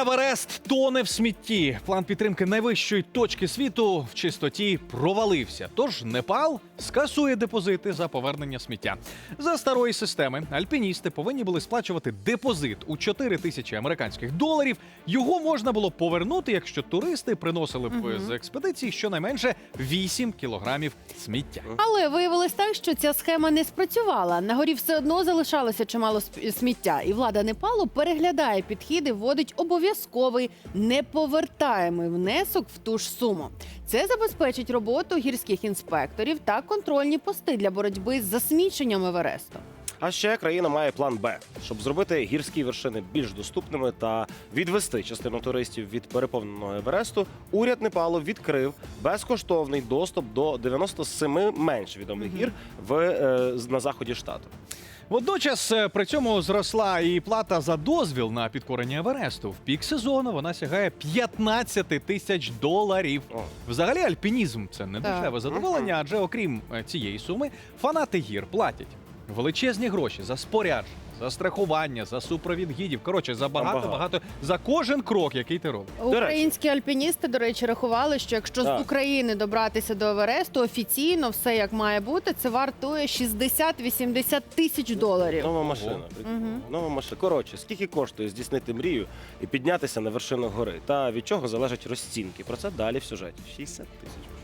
Еверест тоне в смітті. План підтримки найвищої точки світу в чистоті провалився. Тож Непал скасує депозити за повернення сміття. За старої системи альпіністи повинні були сплачувати депозит у 4 тисячі американських доларів. Його можна було повернути, якщо туристи приносили б з експедиції щонайменше 8 кілограмів сміття. Але виявилось так, що ця схема не спрацювала. На горі все одно залишалося чимало сміття, і влада Непалу переглядає підхід і вводить обов'язковий неповертаємий внесок в ту ж суму. Це забезпечить роботу гірських інспекторів та контрольні пости для боротьби з засміченням Евересту. А ще країна має план Б, щоб зробити гірські вершини більш доступними та відвести частину туристів від переповненого Евересту. Уряд Непалу відкрив безкоштовний доступ до 97 менш відомих гір в е, на заході штату. Водночас е, при цьому зросла і плата за дозвіл на підкорення Евересту. В пік сезону вона сягає 15 тисяч доларів. Взагалі, альпінізм це не Так. дешеве задоволення, адже окрім е, цієї суми, фанати гір платять величезні гроші за спорядження, за страхування, за супровід гідів. Коротше, за багато багато. багато за кожен крок, який ти робиш. речі. Українські альпіністи, до речі, рахували, що якщо Так. з України добратися до Евересту, офіційно все як має бути, це вартує 60-80 тисяч доларів. Нова машина. Ого. Нова машина. Коротше, скільки коштує здійснити мрію і піднятися на вершину гори? Та від чого залежать розцінки? Про це далі в сюжеті. 60 тисяч.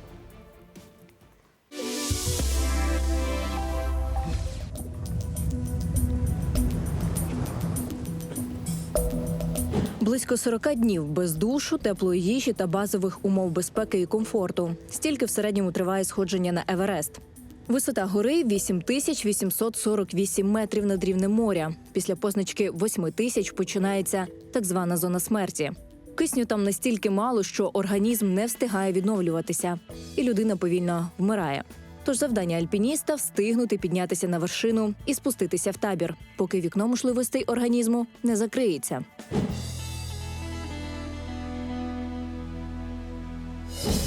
Близько 40 днів без душу, теплої їжі та базових умов безпеки і комфорту. Стільки в середньому триває сходження на Еверест. Висота гори 8848 метрів над рівнем моря. Після позначки 8 тисяч починається так звана зона смерті. Кисню там настільки мало, що організм не встигає відновлюватися, і людина повільно вмирає. Тож завдання альпініста встигнути піднятися на вершину і спуститися в табір, поки вікно можливостей організму не закриється.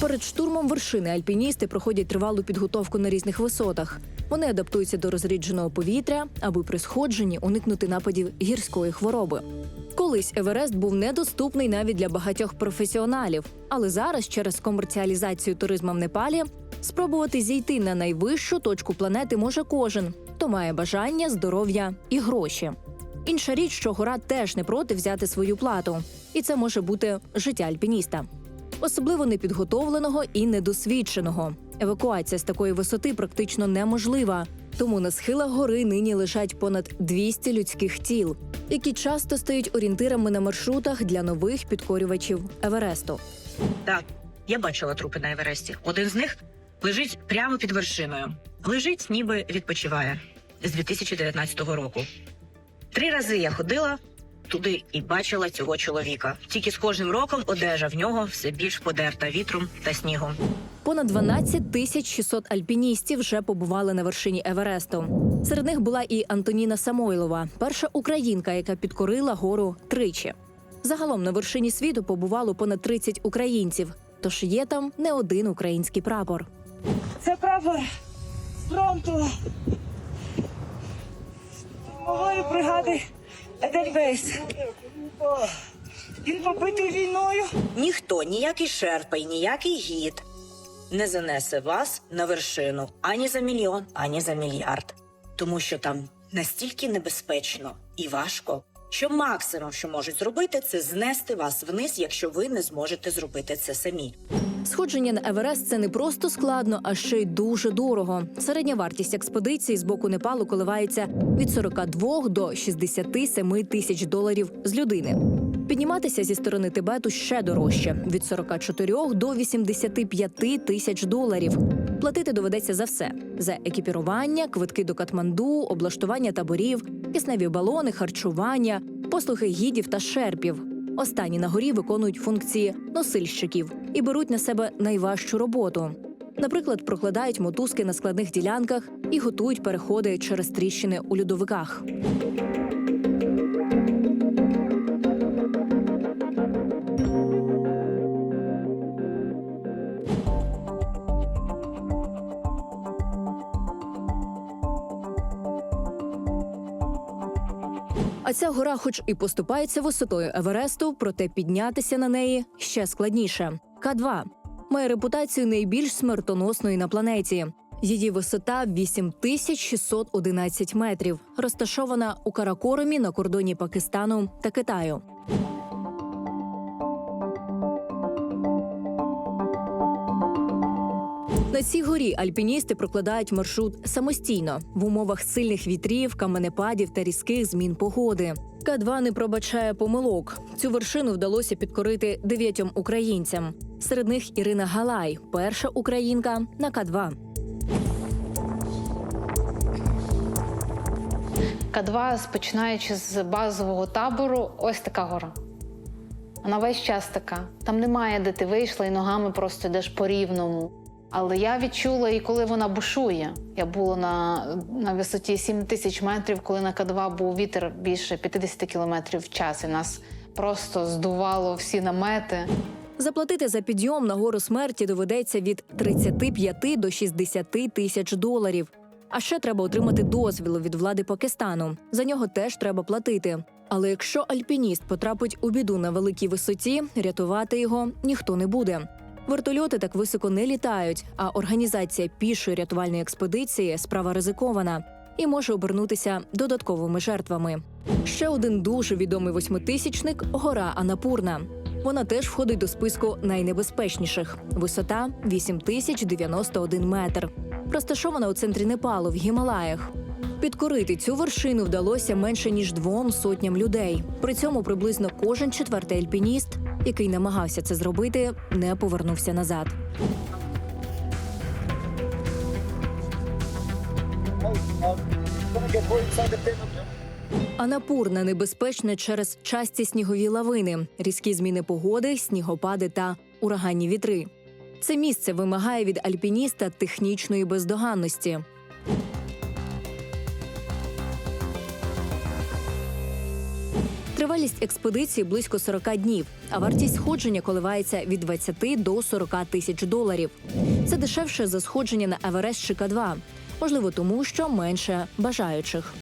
Перед штурмом вершини альпіністи проходять тривалу підготовку на різних висотах. Вони адаптуються до розрідженого повітря, аби при сходженні уникнути нападів гірської хвороби. Колись Еверест був недоступний навіть для багатьох професіоналів, але зараз, через комерціалізацію туризму в Непалі, спробувати зійти на найвищу точку планети може кожен, хто має бажання, здоров'я і гроші. Інша річ, що гора теж не проти взяти свою плату, і це може бути життя альпініста особливо непідготовленого і недосвідченого. Евакуація з такої висоти практично неможлива. Тому на схилах гори нині лежать понад 200 людських тіл, які часто стають орієнтирами на маршрутах для нових підкорювачів Евересту. Так, я бачила трупи на Евересті. Один з них лежить прямо під вершиною. Лежить, ніби відпочиває з 2019 року. Три рази я ходила туди і бачила цього чоловіка. Тільки з кожним роком одежа в нього все більш подерта вітром та снігом. Понад 12 тисяч 600 альпіністів вже побували на вершині Евересту. Серед них була і Антоніна Самойлова, перша українка, яка підкорила гору тричі. Загалом на вершині світу побувало понад 30 українців, тож є там не один український прапор. Це прапор з фронту малої бригади Едельвейс. Він побитий війною. Ніхто, ніякий шерпа і ніякий гід не занесе вас на вершину ані за мільйон, ані за мільярд. Тому що там настільки небезпечно і важко, що максимум, що можуть зробити, це знести вас вниз, якщо ви не зможете зробити це самі. Сходження на Еверест це не просто складно, а ще й дуже дорого. Середня вартість експедиції з боку Непалу коливається від 42 до 67 тисяч доларів з людини. Підніматися зі сторони Тибету ще дорожче від 44 до 85 тисяч доларів. Платити доведеться за все: за екіпірування, квитки до Катманду, облаштування таборів, кисневі балони, харчування, послуги гідів та шерпів. Останні на горі виконують функції носильщиків і беруть на себе найважчу роботу. Наприклад, прокладають мотузки на складних ділянках і готують переходи через тріщини у льодовиках. А ця гора, хоч і поступається висотою Евересту, проте піднятися на неї ще складніше. К2 має репутацію найбільш смертоносної на планеті. Її висота 8611 метрів, розташована у Каракорумі на кордоні Пакистану та Китаю. На цій горі альпіністи прокладають маршрут самостійно в умовах сильних вітрів, каменепадів та різких змін погоди. К2 не пробачає помилок. Цю вершину вдалося підкорити дев'ятьом українцям. Серед них Ірина Галай, перша українка на К2. К2, починаючи з базового табору, ось така гора. Вона весь час така. Там немає, де ти вийшла і ногами просто йдеш по рівному. Але я відчула і коли вона бушує. Я була на, на висоті 7 тисяч метрів, коли на К2 був вітер більше 50 кілометрів в час. І нас просто здувало всі намети. Заплатити за підйом на гору смерті доведеться від 35 до 60 тисяч доларів. А ще треба отримати дозвіл від влади Пакистану. За нього теж треба платити. Але якщо альпініст потрапить у біду на великій висоті, рятувати його ніхто не буде. Вертольоти так високо не літають, а організація пішої рятувальної експедиції справа ризикована і може обернутися додатковими жертвами. Ще один дуже відомий восьмитисячник гора Анапурна. Вона теж входить до списку найнебезпечніших. Висота 8091 метр. Розташована у центрі Непалу в Гімалаях. Підкорити цю вершину вдалося менше ніж двом сотням людей. При цьому приблизно кожен четвертий альпініст, який намагався це зробити, не повернувся назад. Анапурна небезпечна через часті снігові лавини, різкі зміни погоди, снігопади та ураганні вітри. Це місце вимагає від альпініста технічної бездоганності. Тривалість експедиції близько 40 днів, а вартість сходження коливається від 20 до 40 тисяч доларів. Це дешевше за сходження на Еверест чи К2. Можливо, тому що менше бажаючих.